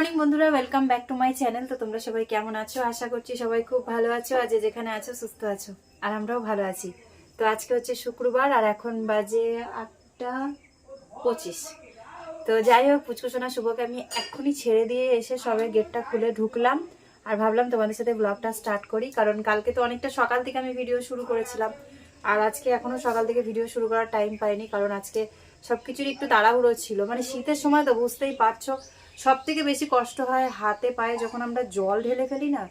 Morning বন্ধুরা welcome back to my channel তো তোমরা সবাই কেমন আছো? আশা করছি সবাই খুব ভালো আছো। আজ যেখানে আছো, সুস্থ আছো। আর আমরাও ভালো আছি। তো আজকে হচ্ছে শুক্রবার, আর এখন বাজে আটটা পঁচিশ। তো যাই হোক পুচকুসোনা শুভকে আমি এক্ষুনি ছেড়ে দিয়ে এসে সবে গেটটা খুলে ঢুকলাম। আর ভাবলাম তোমাদের সাথে ব্লগটা স্টার্ট করি, কারণ কালকে তো অনেকটা সকাল থেকে আমি ভিডিও শুরু করেছিলাম। আর আজকে এখনও সকাল থেকে ভিডিও শুরু করার টাইম পাইনি, কারণ আজকে সবকিছুর একটু তাড়াহুড়ো ছিল। মানে শীতের সময় তো বুঝতেই পারছ সব থেকে বেশি কষ্ট হয় হাতে পায়ে যখন আমরা জল ঢেলে ফেলি না,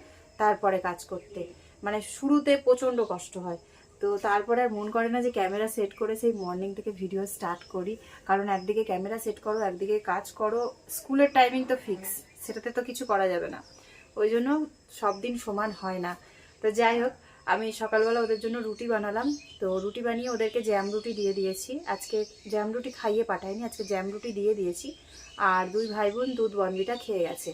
তারপরে কাজ করতে। মানে শুরুতে প্রচণ্ড কষ্ট হয়। তো তারপরে আর মন করে না যে ক্যামেরা সেট করে সেই মর্নিং থেকে ভিডিও স্টার্ট করি। কারণ একদিকে ক্যামেরা সেট করো, একদিকে কাজ করো। স্কুলের টাইমিং তো ফিক্স সেটাতে তো কিছু করা যাবে না। ওই জন্য সব দিন সমান হয় না। তো যাই হোক আমি সকালবেলা ওদের জন্য রুটি বানালাম। তো রুটি বানিয়ে ওদেরকে জ্যাম রুটি দিয়ে দিয়েছি। আজকে জ্যাম রুটি খাইয়ে পাঠাইনি আজকে জ্যাম রুটি দিয়ে দিয়েছি। আর দুই ভাই বোন দুধ বনবিটা খেয়ে গেছে।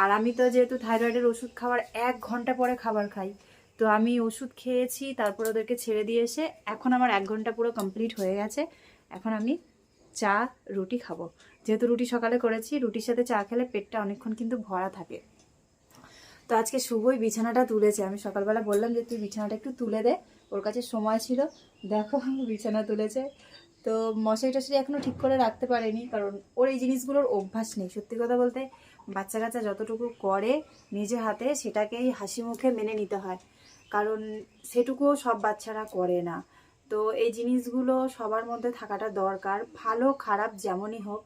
আর আমি তো যেহেতু থাইরয়েডের ওষুধ খাওয়ার এক ঘণ্টা পরে খাবার খাই, তো আমি ওষুধ খেয়েছি, তারপর ওদেরকে ছেড়ে দিয়ে এসে এখন আমার এক ঘণ্টা পুরো কমপ্লিট হয়ে গেছে। এখন আমি চা, রুটি খাব। যেহেতু রুটি সকালে করেছি, রুটির সাথে চা খেলে পেটটা অনেকক্ষণ কিন্তু ভরা থাকে। তো আজকে শুভই বিছানাটা তুলেছে। আমি সকালবেলা বললাম যে, তুই বিছানাটা একটু তুলে দে, ওর কাছে সময় ছিল। দেখো, বিছানা তুলেছে। তো মশারি টশারি এখনও ঠিক করে রাখতে পারেনি, কারণ ওর এই জিনিসগুলোর অভ্যাস নেই। সত্যি কথা বলতে বাচ্চা কাচ্চা যতটুকু করে নিজে হাতে, সেটাকেই হাসি মুখে মেনে নিতে হয়। কারণ সেটুকুও সব বাচ্চারা করে না। তো এই জিনিসগুলো সবার মধ্যে থাকাটা দরকার। ভালো, খারাপ যেমনই হোক,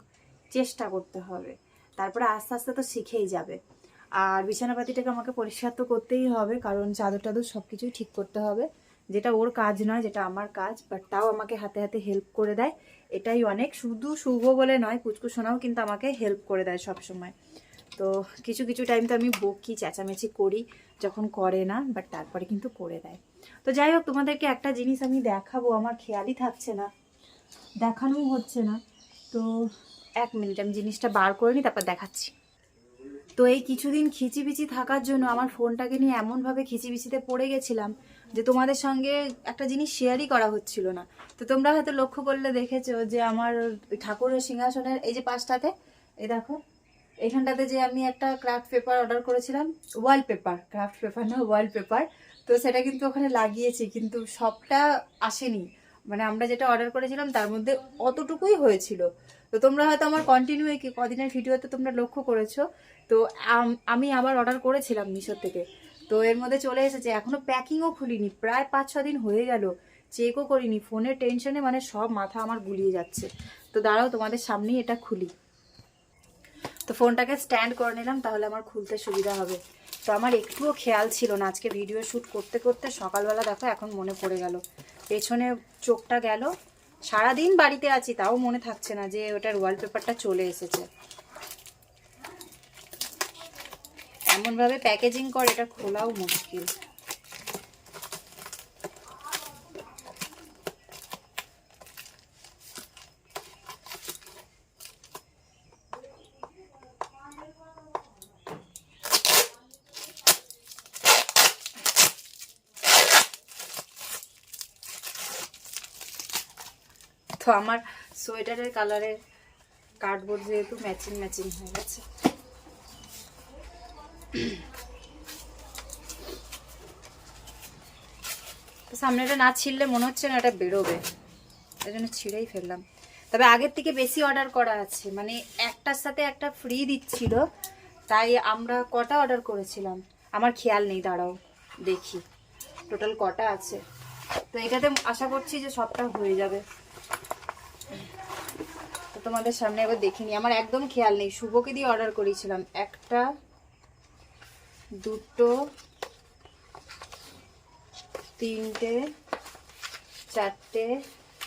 চেষ্টা করতে হবে। তারপরে আস্তে আস্তে তো শিখেই যাবে। আর বিছানাপাতিটাকে আমাকে পরিষ্কার তো করতেই হবে, কারণ চাদর টাদর সব কিছুই ঠিক করতে হবে। যেটা ওর কাজ নয়, যেটা আমার কাজ বাট তাও আমাকে হাতে হাতে হেল্প করে দেয়। এটাই অনেক, শুধু শুভ বলে নয়, পুচকু সোনাও কিন্তু আমাকে হেল্প করে দেয় সব সময় তো কিছু কিছু টাইম তো আমি বকি, চেঁচামেচি করি, যখন করে না বাট তারপরে কিন্তু করে দেয়। তো যাই হোক, তোমাদেরকে একটা জিনিস আমি দেখাবো, আমার খেয়ালই থাকছে না দেখানোই হচ্ছে না। তো এক মিনিট আমি জিনিসটা বার করে নিই, তারপর দেখাচ্ছি। তো এই কিছুদিন খিচিবিচি থাকার জন্য আমার ফোনটাকে নিয়ে এমনভাবে খিচিবিচিতে পড়ে গেছিলাম যে তোমাদের সঙ্গে একটা জিনিস শেয়ারই করা হচ্ছিল না। তো তোমরা হয়তো লক্ষ্য করলে দেখেছ যে আমার ঠাকুরের সিংহাসনের এই যে পাশটাতে, এই দেখো, এখানটাতে যে আমি একটা ক্রাফট পেপার অর্ডার করেছিলাম ওয়াল পেপার ক্রাফট পেপার না ওয়াল পেপার তো সেটা কিন্তু ওখানে লাগিয়েছি, কিন্তু সবটা আসেনি। মানে আমরা যেটা অর্ডার করেছিলাম তার মধ্যে অতটুকুই হয়েছিল। তো তোমরা হয়তো আমার কন্টিনিউ কদিনের ভিডিওতে তোমরা লক্ষ্য করেছ তো, আমি আবার অর্ডার করেছিলাম মিশোর থেকে। তো এর মধ্যে চলে এসেছে, এখনও প্যাকিংও খুলিনি, প্রায় পাঁচ ছ দিন হয়ে গেল। চেকও করিনি, ফোনের টেনশনে মানে সব মাথা আমার গুলিয়ে যাচ্ছে। তো দাঁড়াও, তোমাদের সামনেই এটা খুলি। তো ফোনটাকে স্ট্যান্ড করে নিলাম, তাহলে আমার খুলতে সুবিধা হবে। তো আমার একটুও খেয়াল ছিল না, আজকে ভিডিও শ্যুট করতে করতে সকালবেলা দেখো, এখন মনে পড়ে গেল। পেছনে চোখটা গেল। সারাদিন বাড়িতে আছি, তাও মনে থাকছে না যে ওটার ওয়ালপেপারটা চলে এসেছে। এমনভাবে প্যাকেজিং করে, এটা খোলাও মুশকিল। তো আমার সোয়েটারের কালারের কার্ডবোর্ড যেহেতু ম্যাচিং ম্যাচিং হয়ে গেছে। সামনেটা না ছিঁড়লে মনে হচ্ছে না এটা বেরোবে। এই জন্য ছিঁড়েই ফেললাম। তবে আগের থেকে বেশি অর্ডার করা আছে। মানে একটার সাথে একটা ফ্রি দিচ্ছিল, তাই আমরা কটা অর্ডার করেছিলাম? আমার খেয়াল নেই, দাঁড়াও, দেখি। টোটাল কটা আছে? তো এটাতে আশা করছি যে সবটা হয়ে যাবে। তো তোমাদের সামনে একবার দেখিনি। আমার একদম খেয়াল নেই। শুভকে দিয়ে অর্ডার করেছিলাম। একটা দুটো, তিনটে, চারটে,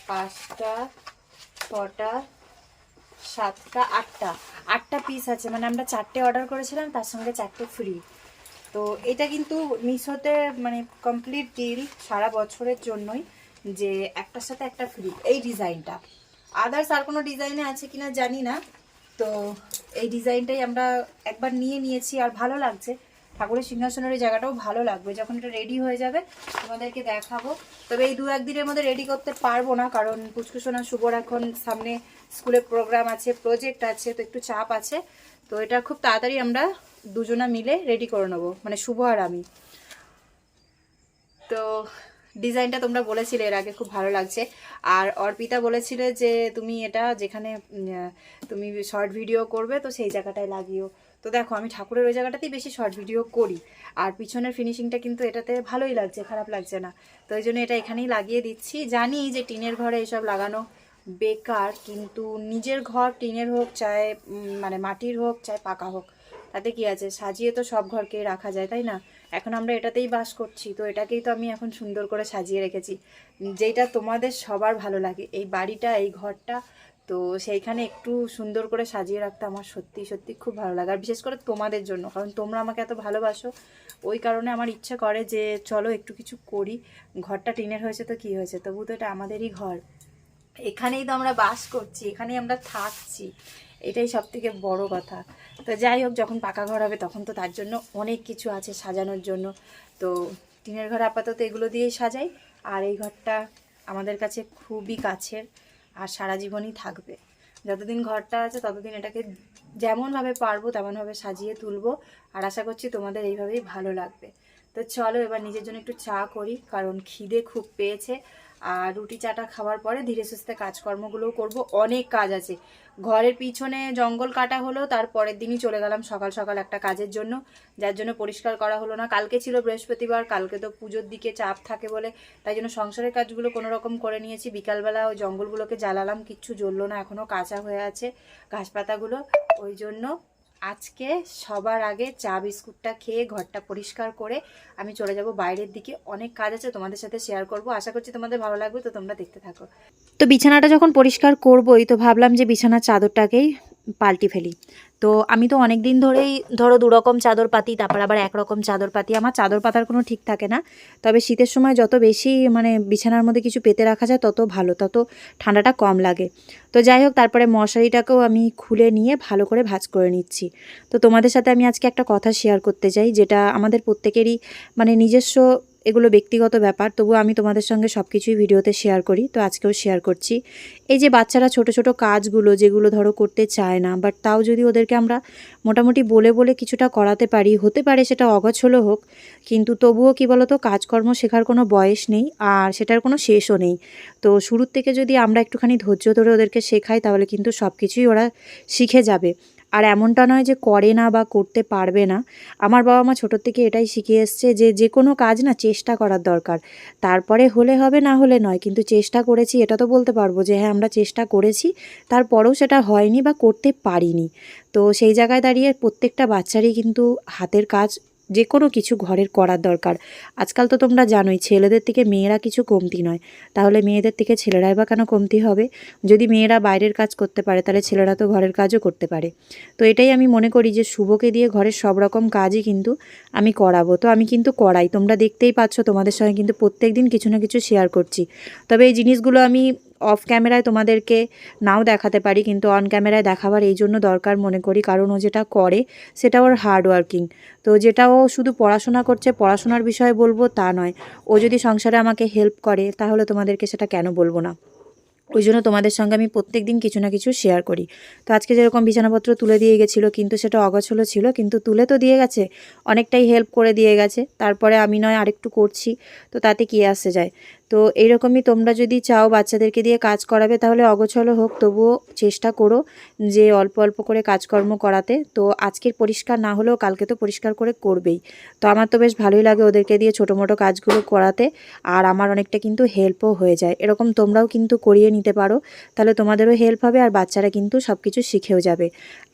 পাঁচটা, ছটা, সাতটা, আটটা। আটটা পিস আছে মানে আমরা চারটে অর্ডার করেছিলাম, তার সঙ্গে চারটে ফ্রি তো এটা কিন্তু মিশোতে মানে কমপ্লিট ডিল সারা বছরের জন্যই যে একটার সাথে একটা ফ্রি এই ডিজাইনটা আদার্স আর কোনো ডিজাইনে আছে কিনা জানি না। তো এই ডিজাইনটাই আমরা একবার নিয়ে নিয়েছি, আর ভালো লাগছে। ঠাকুরের সিংহাসনের ওই জায়গাটাও ভালো লাগবে। যখন এটা রেডি হয়ে যাবে, তোমাদেরকে দেখাবো। তবে এই দু একদিনের মধ্যে রেডি করতে পারব না, কারণ পুচকুসোনা শুভর এখন সামনে স্কুলে প্রোগ্রাম আছে প্রজেক্ট আছে, তো একটু চাপ আছে। তো এটা খুব তাড়াতাড়ি আমরা দুজনা মিলে রেডি করে নেব মানে শুভ আর আমি। তো ডিজাইনটা তোমরা বলেছিলে, এর আগে খুব ভালো লাগছে। আর অর্পিতা বলেছিলে যে তুমি এটা যেখানে তুমি শর্ট ভিডিও করবে, তো সেই জায়গাটায় লাগিও। তো দেখো, আমি ঠাকুরের ওই জায়গাটাতেই বেশি শর্ট ভিডিও করি। আর পিছনের ফিনিশিংটা কিন্তু এটাতে ভালোই লাগছে, খারাপ লাগছে না। তো ওই জন্য এটা এখানেই লাগিয়ে দিচ্ছি। জানি যে টিনের ঘরে এসব লাগানো বেকার, কিন্তু নিজের ঘর টিনের হোক, চায় মানে মাটির হোক, চায় পাকা হোক, তাতে কি আছে? সাজিয়ে তো সব ঘরকে রাখা যায়, তাই না? এখন আমরা এটাতেই বাস করছি, তো এটাকেই তো আমি এখন সুন্দর করে সাজিয়ে রেখেছি। যেটা তোমাদের সবার ভালো লাগে, এই বাড়িটা, এই ঘরটা তো সেইখানে একটু সুন্দর করে সাজিয়ে রাখতে আমার সত্যি সত্যি খুব ভালো লাগে। আর বিশেষ করে তোমাদের জন্য, কারণ তোমরা আমাকে এত ভালোবাসো, ওই কারণে আমার ইচ্ছা করে যে চলো একটু কিছু করি। ঘরটা টিনের হয়েছে তো কি হয়েছে? তবু তো এটা আমাদেরই ঘর। এখানেই তো আমরা বাস করছি, এখানেই আমরা থাকছি। এটাই সব থেকে বড়ো কথা। তো যাই হোক, যখন পাকা ঘর হবে তখন তো তার জন্য অনেক কিছু আছে সাজানোর জন্য। তো টিনের ঘর আপাতত এগুলো দিয়েই সাজাই। আর এই ঘরটা আমাদের কাছে খুবই কাছের। আর সারা জীবনই থাকবে। যতদিন ঘরটা আছে ততদিন এটাকে যেমনভাবে পারব তেমনভাবে সাজিয়ে তুলবো। আর আশা করছি তোমাদের এইভাবেই ভালো লাগবে। তো চলো এবার নিজের জন্য একটু চা করি, কারণ খিদে খুব পেয়েছে। আর রুটি চাটা খাওয়ার পরে ধীরে সুস্থে কাজকর্মগুলোও করব। অনেক কাজ আছে। ঘরের পিছনে জঙ্গল কাটা হলো, তার পরের দিনই চলে গেলাম সকাল সকাল একটা কাজের জন্য, যার জন্য পরিষ্কার করা হলো না। কালকে ছিল বৃহস্পতিবার, কালকে তো পুজোর দিকে চাপ থাকে বলে, তাই জন্য সংসারের কাজগুলো কোনো রকম করে নিয়েছি। বিকালবেলা ওই জঙ্গলগুলোকে জ্বালালাম, কিচ্ছু জ্বললো না এখনও কাঁচা হয়ে আছে ঘাস পাতাগুলো ওই জন্য আজকে সবার আগে চা বিস্কুটটা খেয়ে ঘরটা পরিষ্কার করে আমি চলে যাব বাইরের দিকে। অনেক কাজ আছে তোমাদের সাথে শেয়ার করব। আশা করছি তোমাদের ভালো লাগবে, তো তোমরা দেখতে থাকো। তো বিছানাটা যখন পরিষ্কার করবোই, তো ভাবলাম যে বিছানার চাদরটাকেই পাল্টি ফেলি। তো আমি তো অনেক দিন ধরেই ধরো দুরকম চাদর পাতি, তারপর আবার একরকম চাদর পাতি। আমার চাদর পাতার কোনো ঠিক থাকে না। তবে শীতের সময় যত বেশি মানে বিছানার মধ্যে কিছু পেতে রাখা যায়, তত ভালো, তত ঠান্ডাটা কম লাগে। তো যাই হোক, তারপরে মশারিটাকেও আমি খুলে নিয়ে ভালো করে ভাঁজ করে নিচ্ছি। তো তোমাদের সাথে আমি আজকে একটা কথা শেয়ার করতে চাই, যেটা আমাদের প্রত্যেকেরই মানে নিজস্ব এগুলো ব্যক্তিগত ব্যাপার তবু আমি তোমাদের সঙ্গে সব কিছুই ভিডিওতে শেয়ার করি, তো আজকেও শেয়ার করছি। এই যে বাচ্চারা ছোট ছোট কাজগুলো, যেগুলো ধরো করতে চায় না বাট তাও যদি ওদেরকে আমরা মোটামুটি বলে বলে কিছুটা করাতে পারি, হতে পারে সেটা অগোছলো হোক, কিন্তু তবুও কি বলতো, কাজকর্ম শেখার কোনো বয়স নেই, আর সেটার কোনো শেষও নেই। তো শুরুর থেকে যদি আমরা একটুখানি ধৈর্য ধরে ওদেরকে শেখাই, তাহলে কিন্তু সব কিছুই ওরা শিখে যাবে। আর এমনটা নয় যে করে না বা করতে পারবে না। আমার বাবা মা ছোটোর থেকে এটাই শিখিয়ে এসছে যে যে কোনো কাজ না চেষ্টা করার দরকার। তারপরে হলে হবে না হলে নয়, কিন্তু চেষ্টা করেছি, এটা তো বলতে পারব যে হ্যাঁ আমরা চেষ্টা করেছি, তারপরেও সেটা হয়নি বা করতে পারিনি। তো সেই জায়গায় দাঁড়িয়ে প্রত্যেকটা বাচ্চারই কিন্তু হাতের কাজ যে কোনো কিছু ঘরের করার দরকার। আজকাল তো তোমরা জানোই, ছেলেদের থেকে মেয়েরা কিছু কমতি নয়। তাহলে মেয়েদের থেকে ছেলেরাই বা কেন কমতি হবে? যদি মেয়েরা বাইরের কাজ করতে পারে, তাহলে ছেলেরা তো ঘরের কাজও করতে পারে। তো এটাই আমি মনে করি যে, শুভকে দিয়ে ঘরের সব রকম কাজই কিন্তু আমি করাবো। তো আমি কিন্তু করাই। তোমরা দেখতেই পাচ্ছ, তোমাদের সঙ্গে কিন্তু প্রত্যেক দিন কিছু না কিছু শেয়ার করছি। তবে এই জিনিসগুলো আমি অফ ক্যামেরায় তোমাদেরকে নাও দেখাতে পারি, কিন্তু অন ক্যামেরায় দেখাবার এই জন্য দরকার মনে করি, কারণ ও যেটা করে সেটা ওর হার্ড ওয়ার্কিং তো যেটা ও শুধু পড়াশোনা করছে, পড়াশোনার বিষয়ে বলব তা নয়। ও যদি সংসারে আমাকে হেল্প করে, তাহলে তোমাদেরকে সেটা কেন বলব না? ওই জন্য তোমাদের সঙ্গে আমি প্রত্যেক দিন কিছু না কিছু শেয়ার করি। তো আজকে যেরকম বিছানাপত্র তুলে দিয়ে গেছিল, কিন্তু সেটা অগোছলো ছিল, কিন্তু তুলে তো দিয়ে গেছে, অনেকটাই হেল্প করে দিয়ে গেছে। তারপরে আমি নয় আরেকটু করছি, তো তাতে কী আসে যায়? তো এইরকমই তোমরা যদি চাও বাচ্চাদেরকে দিয়ে কাজ করাবে, তাহলে অগোছলো হোক, তবুও চেষ্টা করো যে অল্প অল্প করে কাজকর্ম করাতে। তো আজকের পরিষ্কার না হলেও কালকে তো পরিষ্কার করে করবেই। তো আমার তো বেশ ভালোই লাগে ওদেরকে দিয়ে ছোটো মোটো কাজগুলো করাতে, আর আমার অনেকটা কিন্তু হেল্পও হয়ে যায়। এরকম তোমরাও কিন্তু করিয়ে নিতে পারো, তাহলে তোমাদেরও হেল্প হবে আর বাচ্চারা কিন্তু সব কিছু শিখেও যাবে।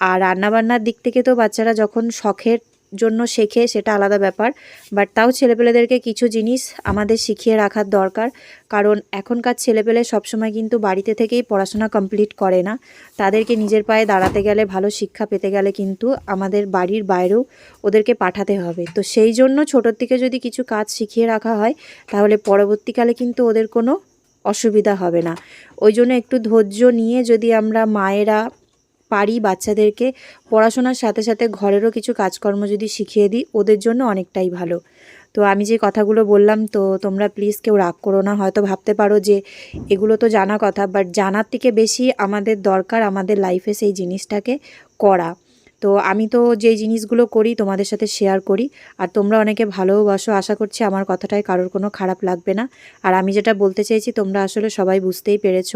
আর রান্নাবান্নার দিক থেকে তো বাচ্চারা যখন শখের জন্য শেখে, সেটা আলাদা ব্যাপার। বাট তাও ছেলেপেলেদেরকে কিছু জিনিস আমাদের শিখিয়ে রাখার দরকার। কারণ এখনকার ছেলেপেলে সবসময় কিন্তু বাড়িতে থেকেই পড়াশোনা কমপ্লিট করে না। তাদেরকে নিজের পায়ে দাঁড়াতে গেলে, ভালো শিক্ষা পেতে গেলে কিন্তু আমাদের বাড়ির বাইরেও ওদেরকে পাঠাতে হবে। তো সেই জন্য ছোটোর থেকে যদি কিছু কাজ শিখিয়ে রাখা হয়, তাহলে পরবর্তীকালে কিন্তু ওদের কোনো অসুবিধা হবে না। ওই জন্য একটু ধৈর্য নিয়ে যদি আমরা মায়েরা পারি বাচ্চাদেরকে পড়াশোনার সাথে সাথে ঘরেরও কিছু কাজকর্ম যদি শিখিয়ে দিই, ওদের জন্য অনেকটাই ভালো। তো আমি যে কথাগুলো বললাম, তো তোমরা প্লিজ কেউ রাগ করো না। হয়তো ভাবতে পারো যে এগুলো তো জানা কথা বাট জানার থেকে বেশি আমাদের দরকার আমাদের লাইফে সেই জিনিসটাকে করা। তো আমি তো যে জিনিসগুলো করি, তোমাদের সাথে শেয়ার করি, আর তোমরা অনেকে ভালোবাসো আশা করছি আমার কথাটায় কারোর কোনো খারাপ লাগবে না। আর আমি যেটা বলতে চাইছি তোমরা আসলে সবাই বুঝতেই পেরেছ।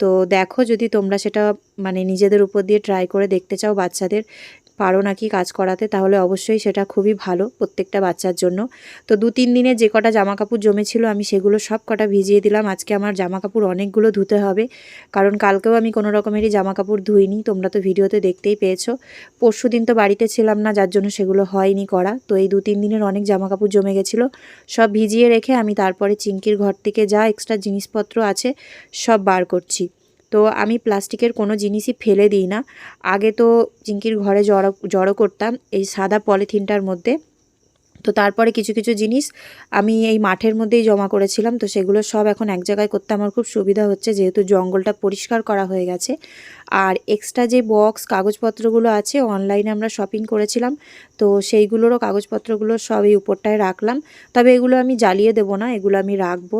তো দেখো যদি তোমরা সেটা মানে নিজেদের উপর দিয়ে ট্রাই করে দেখতে চাও বাচ্চাদের পারো নাকি কাজ করাতে, তাহলে অবশ্যই সেটা খুবই ভালো প্রত্যেকটা বাচ্চার জন্য। তো দু তিন দিনে যে কটা জামা কাপড় জমেছিল, আমি সেগুলো সব কটা ভিজিয়ে দিলাম। আজকে আমার জামা কাপড় অনেকগুলো ধুতে হবে, কারণ কালকেও আমি কোনো রকমেরই জামা কাপড় ধুইনি, তোমরা তো ভিডিওতে দেখতেই পেয়েছ। পরশু দিন তো বাড়িতে ছিলাম না, যার জন্য সেগুলো হয়নি করা। তো এই দু তিন দিনের অনেক জামা কাপড় জমে গেছিল, সব ভিজিয়ে রেখে আমি তারপরে চিঙ্কির ঘর থেকে যা এক্সট্রা জিনিসপত্র আছে, সব বার করছি। তো আমি প্লাস্টিকের কোনো জিনিসই ফেলে দিই না। আগে তো চিঙ্কির ঘরে জড়ো জড়ো করতাম এই সাদা পলিথিনটার মধ্যে। তো তারপরে কিছু কিছু জিনিস আমি এই মাঠের মধ্যেই জমা করেছিলাম। তো সেগুলো সব এখন এক জায়গায় করতে আমার খুব সুবিধা হচ্ছে, যেহেতু জঙ্গলটা পরিষ্কার করা হয়ে গেছে। আর এক্সট্রা যে বক্স কাগজপত্রগুলো আছে অনলাইনে আমরা শপিং করেছিলাম, তো সেইগুলোরও কাগজপত্রগুলো সব এই উপরটায় রাখলাম। তবে এগুলো আমি জ্বালিয়ে দেবো না, এগুলো আমি রাখব।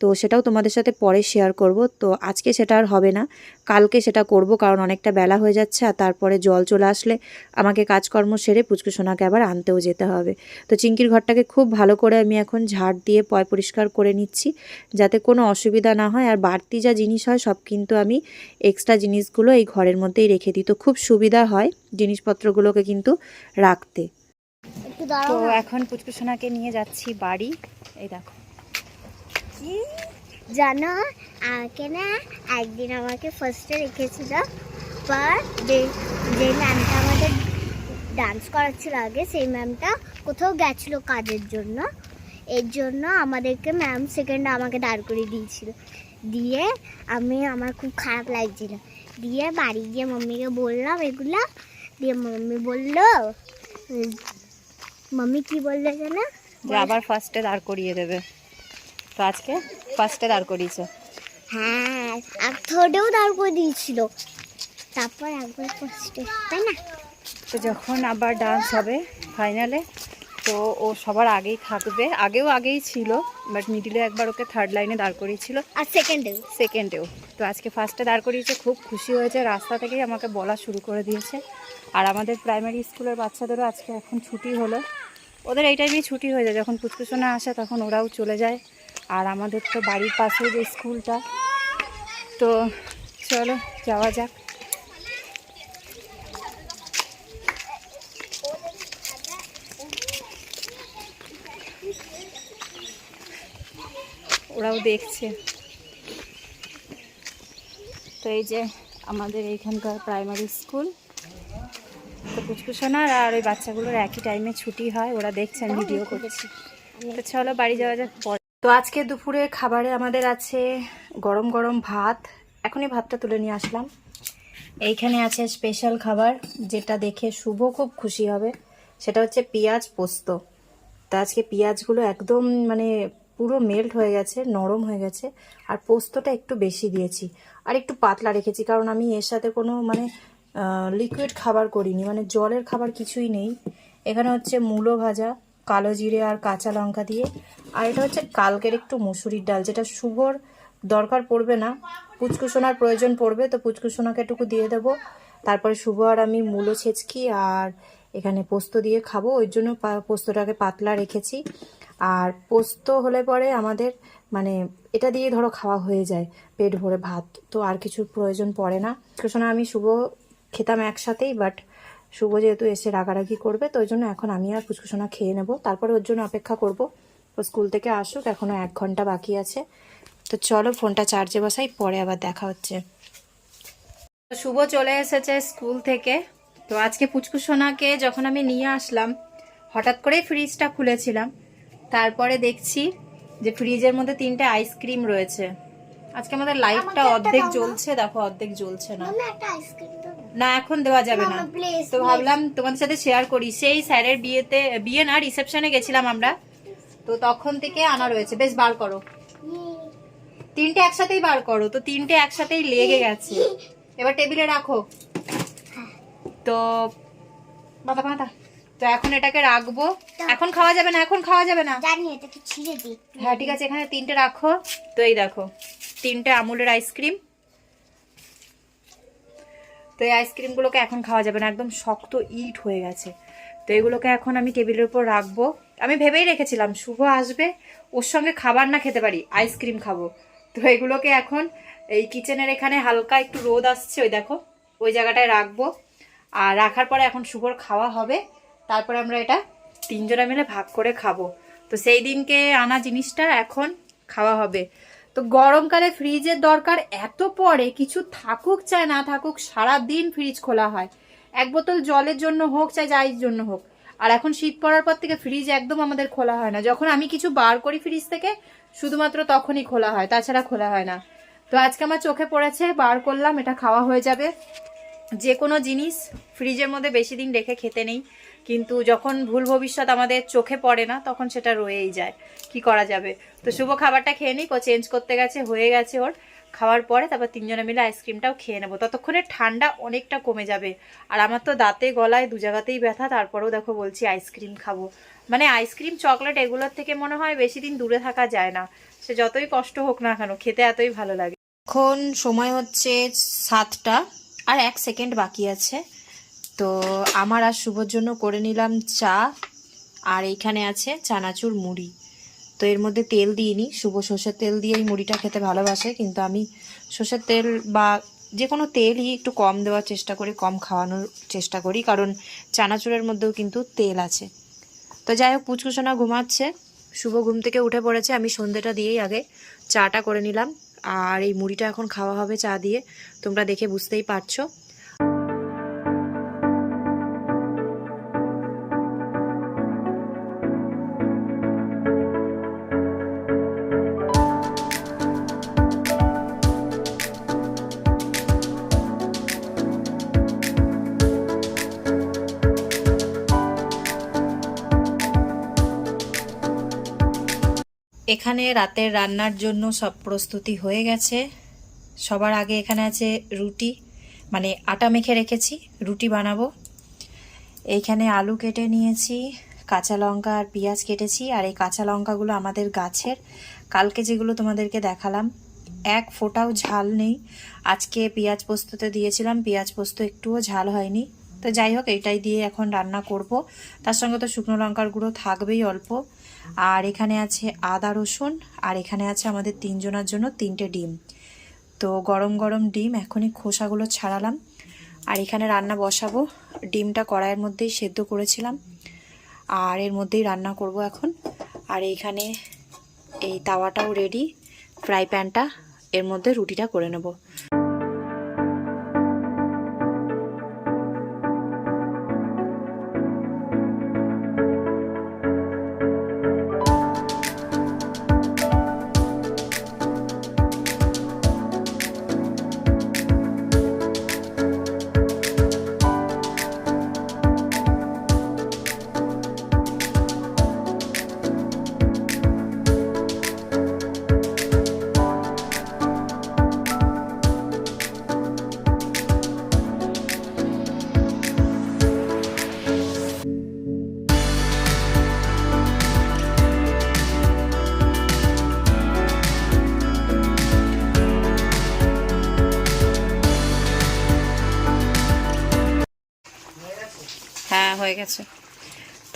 তো সেটাও তোমাদের সাথে পরে শেয়ার করব। তো আজকে সেটা আর হবে না, কালকে সেটা করব, কারণ অনেকটা বেলা হয়ে যাচ্ছে আর তারপরে জল চলে আসলে আমাকে কাজকর্ম সেরে পুচকু সোনাকে আবার আনতেও যেতে হবে। তো চিঙ্কির ঘরটাকে খুব ভালো করে আমি এখন ঝাড় দিয়ে পয় পরিষ্কার করে নিচ্ছি, যাতে কোনো অসুবিধা না হয়। আর বাড়তি যা জিনিস হয়, সব কিন্তু আমি এক্সট্রা জিনিসগুলো এই ঘরের মধ্যেই রেখে দিই। তো খুব সুবিধা হয় জিনিসপত্রগুলোকে কিন্তু রাখতে। তো এখন পুচকু সোনাকে নিয়ে যাচ্ছি বাড়ি। এই দেখো। জানো আমাকে না একদিন আমাকে ফার্স্টে রেখেছিল পর যে যে ম্যামটা আমাদের ডান্স করাচ্ছিল আগে সেই ম্যামটা কোথাও গেছিল কাজের জন্য। এর জন্য আমাদেরকে ম্যাম সেকেন্ড আমাকে দাঁড় করিয়ে দিয়েছিল। দিয়ে আমি আমার খুব খারাপ লাগছিল। দিয়ে বাড়ি গিয়ে মাম্মিকে বললাম এগুলো দিয়ে মাম্মি বলল মাম্মি কি বলল জানো? যে আবার ফার্স্টে দাঁড় করিয়ে দেবে। তো আজকে ফার্স্টে দাঁড় করিয়েছে। হ্যাঁ আর থার্ডেও দাঁড় করে দিয়েছিল তারপর একবার ফার্স্টে তাই না? তো যখন আবার ডান্স হবে ফাইনালে তো ও সবার আগেই থাকবে। আগেও আগেই ছিল বাট মিডিলে একবার ওকে থার্ড লাইনে দাঁড় করিয়েছিল। আর সেকেন্ডেও সেকেন্ডেও তো আজকে ফার্স্টে দাঁড় করিয়েছে খুব খুশি হয়েছে রাস্তা থেকেই আমাকে বলা শুরু করে দিয়েছে। আর আমাদের প্রাইমারি স্কুলের বাচ্চাদেরও আজকে এখন ছুটি হলো। ওদের এই টাইমেই ছুটি হয়ে যায় যখন পুচকুচোনা আসে তখন ওরাও চলে যায়। আর আমাদের তো বাড়ির পাশে যে স্কুলটা তো চলো যাওয়া যাক। ওরাও দেখছে। তো এই যে আমাদের এইখানকার প্রাইমারি স্কুল তো পুচকুসোনার আর ওই বাচ্চাগুলোর একই টাইমে ছুটি হয় ওরা দেখছে আমি ভিডিও করছি। তো চলো বাড়ি যাওয়া যাক পরে। তো আজকে দুপুরে খাবারে আমাদের আছে গরম গরম ভাত। এখনই ভাতটা তুলে নিয়ে আসলাম। এইখানে আছে স্পেশাল খাবার যেটা দেখে শুভ খুব খুশি হবে। সেটা হচ্ছে পেঁয়াজ পোস্ত। তা আজকে পেঁয়াজগুলো একদম মানে পুরো মেল্ট হয়ে গেছে, নরম হয়ে গেছে, আর পোস্তটা একটু বেশি দিয়েছি। আর একটু পাতলা রেখেছি, কারণ আমি এর সাথে কোনো মানে লিকুইড খাবার করিনি মানে জলের খাবার কিছুই নেই। এখানে হচ্ছে মূলো ভাজা, কালো জিরে আর কাঁচা লঙ্কা দিয়ে, আর এটা হচ্ছে কালকের একটু মুসুরির ডাল, যেটা শুভর দরকার পড়বে না। পুচকুসোনার প্রয়োজন পড়বে, তো পুচকুসোনাকে একটুকু দিয়ে দেবো। তারপরে শুভ আর আমি মূলো ছেচকি আর এখানে পোস্ত দিয়ে খাব, ওই জন্য পোস্তটাকে পাতলা রেখেছি। আর পোস্ত হলে পরে আমাদের মানে এটা দিয়ে ধরো খাওয়া হয়ে যায়, পেট ভরে ভাত, তো আর কিছুর প্রয়োজন পড়ে না। পুচকুসোনা আমি শুভ খেতাম একসাথেই বাট শুভ যেহেতু এসে রাগারাগি করবে, তো ওই জন্য এখন আমি আর পুচকুসোনা খেয়ে নেব। তারপরে ওর জন্য অপেক্ষা করব। ও স্কুল থেকে আসুক এখনও এক ঘণ্টা বাকি আছে। তো চলো ফোনটা চার্জে বসাই, পরে আবার দেখা হচ্ছে। শুভ চলে এসেছে স্কুল থেকে। তো আজকে পুচকু সোনাকে যখন আমি নিয়ে আসলাম, হঠাৎ করেই ফ্রিজটা খুলেছিলাম। তারপরে দেখছি যে ফ্রিজের মধ্যে তিনটে আইসক্রিম রয়েছে। আজকে আমাদের লাইটটা অর্ধেক জ্বলছে দেখো অর্ধেক জ্বলছে না। না। এখন দেওয়া যাবে না। তো ভাবলাম তোমাদের সাথে শেয়ার করি। সেই স্যারের বিয়েতে বিয়ে না রিসেপশনে গেছিলাম আমরা। তো তখন থেকে আনা রয়েছে। বেশ বার করো। তিনটে একসাথেই বার করো। তো তিনটে একসাথেই লেগে গেছে। এবার টেবিলে রাখো। তো বাবা বাঁধা তো এখন এটাকে রাখব। এখন খাওয়া যাবে না এখন খাওয়া যাবে না। জানি এটাকে ছিঁড়ে দিই। হ্যাঁ ঠিক আছে এখানে তিনটে রাখো। তো এই দেখো তিনটে আমুলের আইসক্রিম তো এই আইসক্রিমগুলোকে এখন খাওয়া যাবে না একদম শক্ত ইট হয়ে গেছে। তো এগুলোকে এখন আমি টেবিলের উপর রাখব। আমি ভেবেই রেখেছিলাম শুভ আসবে ওর সঙ্গে খাবার না খেতে পারি আইসক্রিম খাব। তো এগুলোকে এখন এই কিচেনের এখানে হালকা একটু রোদ আসছে ওই দেখো ওই জায়গাটায় রাখব। আর রাখার পরে এখন শুভর খাওয়া হবে। তারপরে আমরা এটা তিনজনে মিলে ভাগ করে খাব। তো সেই দিনকে আনা জিনিসটা এখন খাওয়া হবে। তো গরমকালে ফ্রিজের দরকার এত পরে কিছু থাকুক চায় না থাকুক সারা দিন ফ্রিজ খোলা হয়। এক বোতল জলের জন্য হোক, চাই যাই জন্য হোক। আর এখন শীত পড়ার পর থেকে ফ্রিজ একদম আমাদের খোলা হয় না। যখন আমি কিছু বার করি ফ্রিজ থেকে, শুধুমাত্র তখনই খোলা হয়, তাছাড়া খোলা হয় না। তো আজকে আমার চোখে পড়েছে, বার করলাম, এটা খাওয়া হয়ে যাবে। যে কোনো জিনিস ফ্রিজের মধ্যে বেশি দিন রেখে খেতে নেই। কিন্তু যখন ভুল ভবিষ্যৎ আমাদের চোখে পড়ে না, তখন সেটা রয়েই যায়। কি করা যাবে? তো শুভ খাবারটা খেয়ে নিক, ও চেঞ্জ করতে গেছে, হয়ে গেছে ওর। খাওয়ার পরে তারপর তিনজনে মিলে আইসক্রিমটাও খেয়ে নেব। ততক্ষণে ঠান্ডা অনেকটা কমে যাবে। আর আমার তো দাঁতে, গলায় দু জায়গাতেই ব্যথা, তারপরেও দেখো বলছি আইসক্রিম খাব। মানে আইসক্রিম চকলেট এগুলোর থেকে মনে হয় বেশি দিন দূরে থাকা যায় না। সে যতই কষ্ট হোক না কেন, খেতে এতই ভালো লাগে। এখন সময় হচ্ছে সাতটা, আর এক সেকেন্ড বাকি আছে। তো আমার আর শুভর জন্য করে নিলাম চা, আর এইখানে আছে চানাচুর মুড়ি। তো এর মধ্যে তেল দিইনি। শুভ সর্ষের তেল দিয়েই মুড়িটা খেতে ভালোবাসে, কিন্তু আমি সর্ষের তেল বা যে কোনো তেলই একটু কম দেওয়ার চেষ্টা করি, কম খাওয়ানোর চেষ্টা করি, কারণ চানাচুরের মধ্যেও কিন্তু তেল আছে। তো যাই হোক, পুচকুসোনা ঘুমাচ্ছে। শুভ ঘুম থেকে উঠে পড়েছে। আমি সন্ধ্যেটা দিয়েই আগে চাটা করে নিলাম। আর এই মুড়িটা এখন খাওয়া হবে চা দিয়ে। তোমরা দেখে বুঝতেই পারছ। এখানে রাতের রান্নার জন্য সব প্রস্তুতি হয়ে গেছে। সবার আগে এখানে আছে রুটি মানে আটা মেখে রেখেছি, রুটি বানাবো। এইখানে আলু কেটে নিয়েছি, কাঁচা লঙ্কা আর পেঁয়াজ কেটেছি, আর এই কাঁচা লঙ্কাগুলো আমাদের গাছের। কালকে যেগুলো তোমাদেরকে দেখালাম, এক ফোঁটাও ঝাল নেই। আজকে পেঁয়াজ পোস্ততে দিয়েছিলাম, পেঁয়াজ পোস্ত একটুও ঝাল হয়নি। তো যাই হোক এইটাই দিয়ে এখন রান্না করব। তার সঙ্গে তো শুকনো লঙ্কার গুঁড়ো থাকবেই অল্প। আর এখানে আছে আদা রসুন, আর এখানে আছে আমাদের তিনজনের জন্য তিনটে ডিম। তো গরম গরম ডিম, এখনই খোসাগুলো ছাড়ালাম। আর এখানে রান্না বসাবো। ডিমটা কড়াইয়ের মধ্যেই সেদ্ধ করেছিলাম। আর এর মধ্যেই রান্না করব এখন। আর এইখানে এই তাওয়াটাও রেডি ফ্রাই প্যানটা এর মধ্যে রুটিটা করে নেব।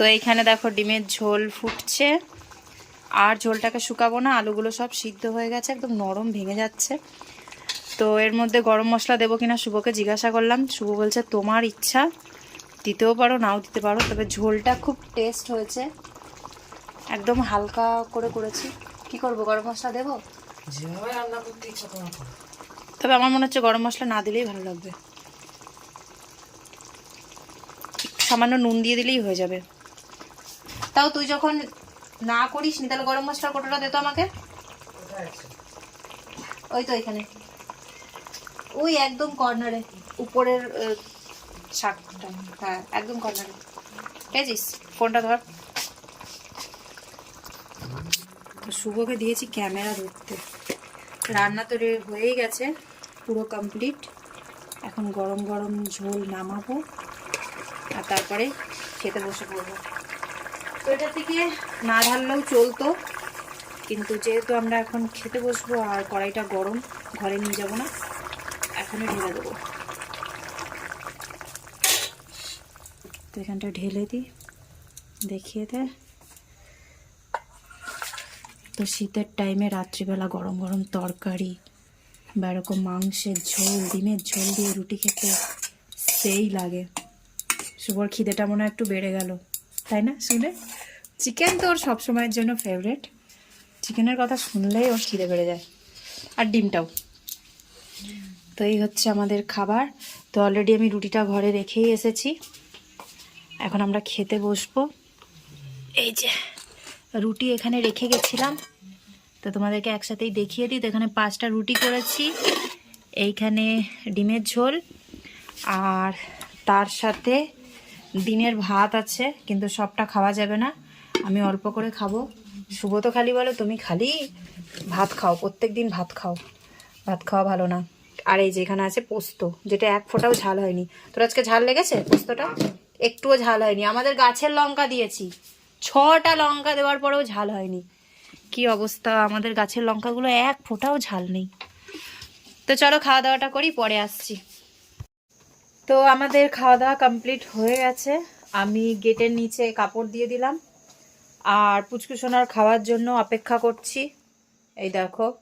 তো এইখানে দেখো ডিমের ঝোল ফুটছে। আর ঝোলটাকে শুকাবো না আলুগুলো সব সিদ্ধ হয়ে গেছে একদম নরম ভেঙে যাচ্ছে। তো এর মধ্যে গরম মশলা দেবো কিনা শুভকে জিজ্ঞাসা করলাম। শুভ বলছে তোমার ইচ্ছা দিতেও পারো নাও দিতে পারো। তবে ঝোলটা খুব টেস্ট হয়েছে। একদম হালকা করে করেছি। কি করব গরম মশলা দেবো। তবে আমার মনে হচ্ছে গরম মশলা না দিলেই ভালো লাগবে। সামান্য নুন দিয়ে দিলেই হয়ে যাবে। তাও তুই যখন না করিস নি তাহলে গরম মশলার কোটোটা দে তো আমাকে? ওই তো এখানে। ওই একদম কর্নারে উপরের শাকটা। হ্যাঁ একদম কর্নারে পেয়েছিস ফোনটা ধর। তো শুভকে দিয়েছি ক্যামেরা ধরতে। রান্না তো রে- হয়েই গেছে পুরো কমপ্লিট এখন গরম গরম ঝোল নামাবো। আর তারপরে খেতে বসে পড়ব। তো এটা থেকে না ঢাললেও চলতো। কিন্তু যেহেতু আমরা এখন খেতে বসবো আর কড়াইটা গরম, ঘরে নিয়ে যাব না, এখনই ঢেলে দেবো। তো এখানটা ঢেলে দিই, দেখিয়ে দে। তো শীতের টাইমে রাত্রিবেলা গরম গরম তরকারি, বা এরকম মাংসের ঝোল, ডিমের ঝোল দিয়ে রুটি খেতে সেই লাগে। শুভর খিদেটা মনে হয় একটু বেড়ে গেল। তাই না, শুনে? চিকেন তো ওর সবসময়ের জন্য ফেভারেট চিকেনের কথা শুনলেই ওর খিদে বেড়ে যায়। আর ডিমটাও। তো এই হচ্ছে আমাদের খাবার। তো অলরেডি আমি রুটিটা ঘরে রেখেই এসেছি। এখন আমরা খেতে বসবো। এই যে, রুটি এখানে রেখে গেছিলাম। তো তোমাদেরকে একসাথেই দেখিয়ে দিই। তো এখানে পাঁচটা রুটি করেছি। এইখানে ডিমের ঝোল। আর তার সাথে দিনের ভাত আছে, কিন্তু সবটা খাওয়া যাবে না। আমি অল্প করে খাব। শুভ তো খালি বলো, তুমি খালি ভাত খাও, প্রত্যেক দিন ভাত খাও। ভাত খাওয়া ভালো না। আর এই যেখানে আছে পোস্ত, যেটা এক ফোঁটাও ঝাল হয়নি। তোর আজকে ঝাল লেগেছে পোস্তটা? একটুও ঝাল হয়নি। আমাদের গাছের লঙ্কা দিয়েছি। ছটা লঙ্কা দেওয়ার পরেও ঝাল হয়নি। কি অবস্থা? আমাদের গাছের লঙ্কাগুলো এক ফোঁটাও ঝাল নেই। তো চলো খাওয়া দাওয়াটা করি, পরে আসছি। তো আমাদের খাওয়া দাওয়া কমপ্লিট হয়ে গেছে। আমি গেটের নিচে কাপড় দিয়ে দিলাম। আর পুচকুসোনার খাওয়ার জন্য অপেক্ষা করছি। এই দেখো।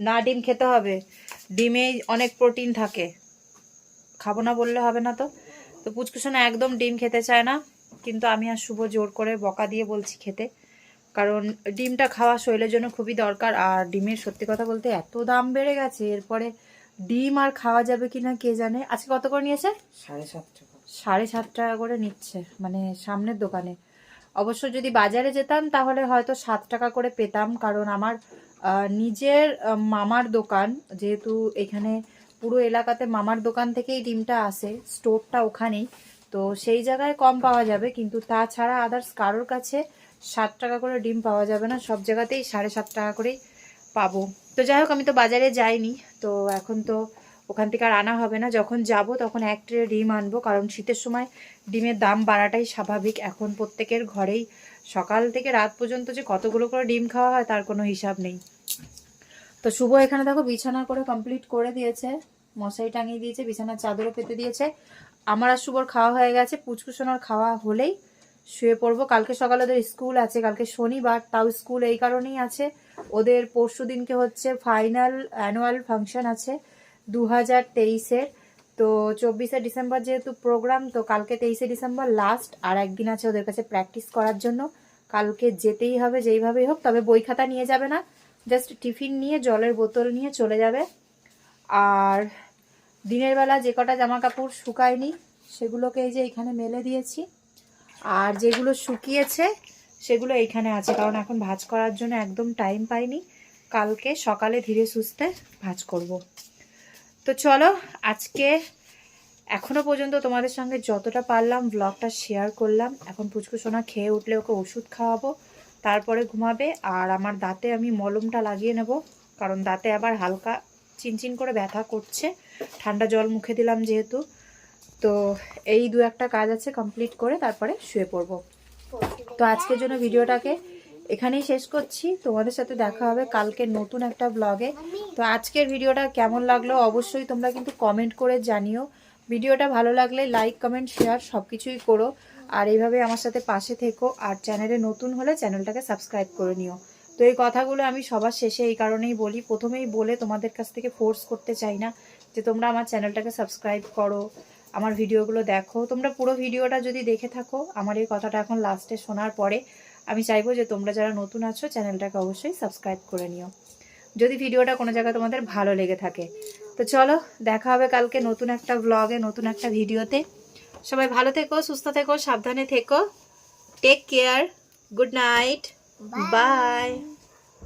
না, ডিম খেতে হবে। ডিমে অনেক প্রোটিন থাকে। খাব না বললে হবে না তো। তো পুচকুসোনা একদম ডিম খেতে চায় না। কিন্তু আমি আর শুভ জোর করে বকা দিয়ে বলছি খেতে। কারণ ডিমটা খাওয়া শরীরের জন্য খুবই দরকার। আর ডিমের সত্যি কথা বলতে এত দাম বেড়ে গেছে। এরপরে ডিম আর খাওয়া যাবে কিনা কে জানে। আজকে কত করে নিয়েছে? সাড়ে সাত টাকা সাড়ে সাত টাকা করে নিচ্ছে মানে সামনের দোকানে। অবশ্য যদি বাজারে যেতাম তাহলে হয়তো সাত টাকা করে পেতাম কারণ আমার নিজের মামার দোকান যেহেতু এখানে পুরো এলাকাতে মামার দোকান থেকেই ডিমটা আসে স্টোরটা ওখানেই। তো সেই জায়গায় কম পাওয়া যাবে কিন্তু তাছাড়া আদার্স কারোর কাছে সাত টাকা করে ডিম পাওয়া যাবে না সব জায়গাতেই সাড়ে সাত টাকা করেই পাবো। তো যাই হোক, আমি তো বাজারে যাইনি, তো এখন তো ওখান থেকে আর আনা হবে না। যখন যাব তখন এক ট্রে ডিম আনব, কারণ শীতের সময় ডিমের দাম বাড়াটাই স্বাভাবিক। এখন প্রত্যেকের ঘরেই সকাল থেকে রাত পর্যন্ত যে কতগুলো করে ডিম খাওয়া হয় তার কোনো হিসাব নেই। তো শুভ এখানে দেখো বিছানা করে কমপ্লিট করে দিয়েছে, মশারি টাঙিয়ে দিয়েছে, বিছানার চাদরও পেতে দিয়েছে। আমার আর শুভর খাওয়া হয়ে গেছে পুচকুসোনার খাওয়া হলেই শুয়ে পড়ব। কালকে সকালে ওদের স্কুল আছে, কালকে শনিবার, তাও স্কুল এই কারণেই আছে। ওদের পরশু দিনকে হচ্ছে ফাইনাল অ্যানুয়াল ফাংশন আছে দু হাজার তেইশের তো চব্বিশে ডিসেম্বর যেহেতু প্রোগ্রাম, তো কালকে তেইশে ডিসেম্বর লাস্ট আর একদিন আছে ওদের কাছে প্র্যাকটিস করার জন্য। কালকে যেতেই হবে যেইভাবেই হোক, তবে বই খাতা নিয়ে যাবে না জাস্ট টিফিন নিয়ে, জলের বোতল নিয়ে চলে যাবে। আর দিনের বেলা যে কটা জামা কাপড় শুকায়নি, সেগুলোকে এই যে এখানে মেলে দিয়েছি। আর যেগুলো শুকিয়েছে সেগুলো এইখানে আছে। কারণ এখন ভাজ করার জন্য একদম টাইম পাইনি। কালকে সকালে ধীরে সুস্থে ভাজ করব। তো চলো, আজকে এখনও পর্যন্ত তোমাদের সঙ্গে যতটা পারলাম ব্লগটা শেয়ার করলাম। এখন পুচকু সোনা খেয়ে উঠলে ওকে ওষুধ খাওয়াবো, তারপরে ঘুমাবে, আর আমার দাঁতে আমি মলমটা লাগিয়ে নেব। কারণ দাঁতে আবার হালকা চিনচিন করে ব্যথা করছে। ঠান্ডা জল মুখে দিলাম যেহেতু। তো এই দু একটা কাজ আছে কমপ্লিট করে তারপরে শুয়ে পড়ব। তো আজকের জন্য ভিডিওটাকে এখানেই শেষ করছি। তোমাদের সাথে দেখা হবে কালকে নতুন একটা ব্লগে তো আজকের ভিডিওটা কেমন লাগল অবশ্যই তোমরা কিন্তু কমেন্ট করে জানিও। ভিডিওটা ভালো লাগলে লাইক কমেন্ট শেয়ার সব কিছুই করো। আর এইভাবে আমার সাথে পাশে থেকো আর চ্যানেলে নতুন হলে চ্যানেলটাকে সাবস্ক্রাইব করে নিও। তো এই কথাগুলো আমি সবার শেষে এই কারণেই বলি, প্রথমেই বলে তোমাদের কাছ থেকে ফোর্স করতে চাই না যে তোমরা আমার চ্যানেলটাকে সাবস্ক্রাইব করো। আমার ভিডিওগুলো দেখো। তোমরা পুরো ভিডিওটা যদি দেখে থাকো আমার এই কথাটা এখন লাস্টে শোনার পরে আমি চাইব যে তোমরা যারা নতুন আছো চ্যানেলটাকে অবশ্যই সাবস্ক্রাইব করে নিও। যদি ভিডিওটা কোনো জায়গায় তোমাদের ভালো লেগে থাকে। তো চলো দেখা হবে কালকে নতুন একটা ব্লগে নতুন একটা ভিডিওতে। সবাই ভালো থেকো সুস্থ থেকো সাবধানে থেকো। Take care good night bye